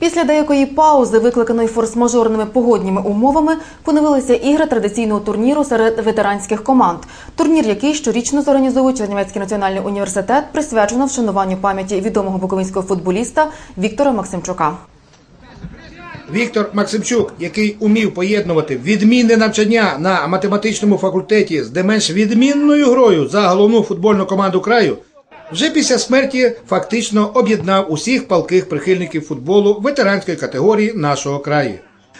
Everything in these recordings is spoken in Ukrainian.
Після деякої паузи, викликаної форс-мажорними погодніми умовами, поновилися ігри традиційного турніру серед ветеранських команд. Турнір, який щорічно зорганізовує Чернівецький національний університет, присвячено вшануванню пам'яті відомого буковинського футболіста Віктора Максимчука. Віктор Максимчук, який умів поєднувати відмінне навчання на математичному факультеті з не менш відмінною грою за головну футбольну команду краю, вже після смерті фактично об'єднав усіх палких прихильників футболу ветеранської категорії нашого краю.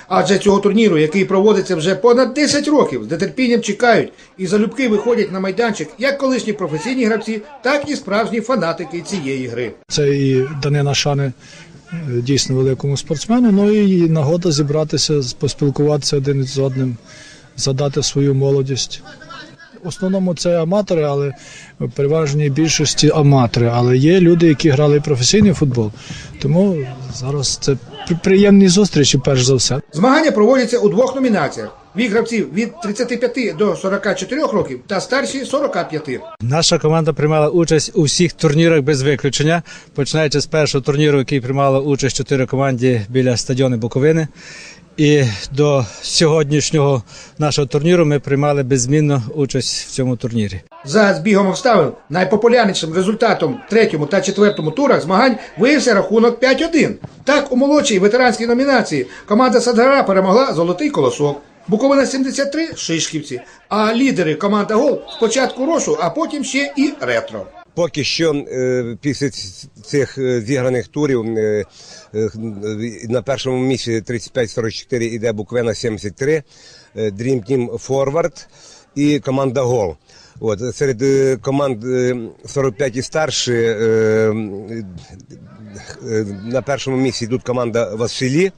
Адже цього турніру, який проводиться вже понад 10 років, з нетерпінням чекають і залюбки виходять на майданчик як колишні професійні гравці, так і справжні фанатики цієї гри. Це і данина шани е, дійсно великому спортсмену. Ну і нагода зібратися, поспілкуватися один з одним, задати свою молодість. В основному це аматори, але в переважній більшості аматори. Але є люди, які грали професійний футбол. Тому зараз це приємні зустрічі, перш за все. Змагання проводяться у двох номінаціях: вік гравців від 35 до 44 років та старші 45. Наша команда приймала участь у всіх турнірах без виключення, починаючи з першого турніру, який приймала участь чотири команди біля стадіону Буковини. І до сьогоднішнього нашого турніру ми приймали беззмінно участь в цьому турнірі. За збігом обставин найпопулярнішим результатом третьому та четвертому турах змагань виявився рахунок 5-1. Так, у молодшій ветеранській номінації команда Садгара перемогла золотий колосок. Буковина 73 Шишківці. А лідери команда Гол спочатку рошу, а потім ще і ретро. Поки що е, після цих е, зіграних турів е, на першому місці 35-44 іде Буквена 73, е, Dream Team Forward і команда Гол. От серед команд е, 45 і старші е, е, на першому місці йдуть команда Василі,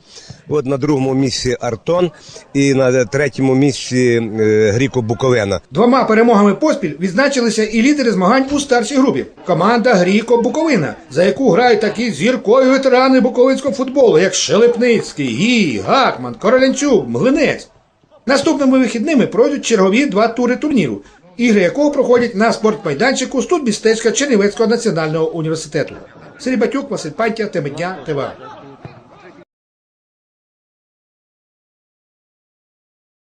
от на другому місці Артон і на третьому місці е, Гріко Буковина. Двома перемогами поспіль відзначилися і лідери змагань у старшій групі. Команда Гріко Буковина, за яку грають такі зіркові ветерани буковинського футболу, як Шелепницький, Гій, Гакман, Королянчук, Мглинець. Наступними вихідними пройдуть чергові два тури турніру, ігри якого проходять на спортмайданчику студмістечка Чернівецького національного університету. Сергій Батюк, Василь Пантя, Темедня, ТВА.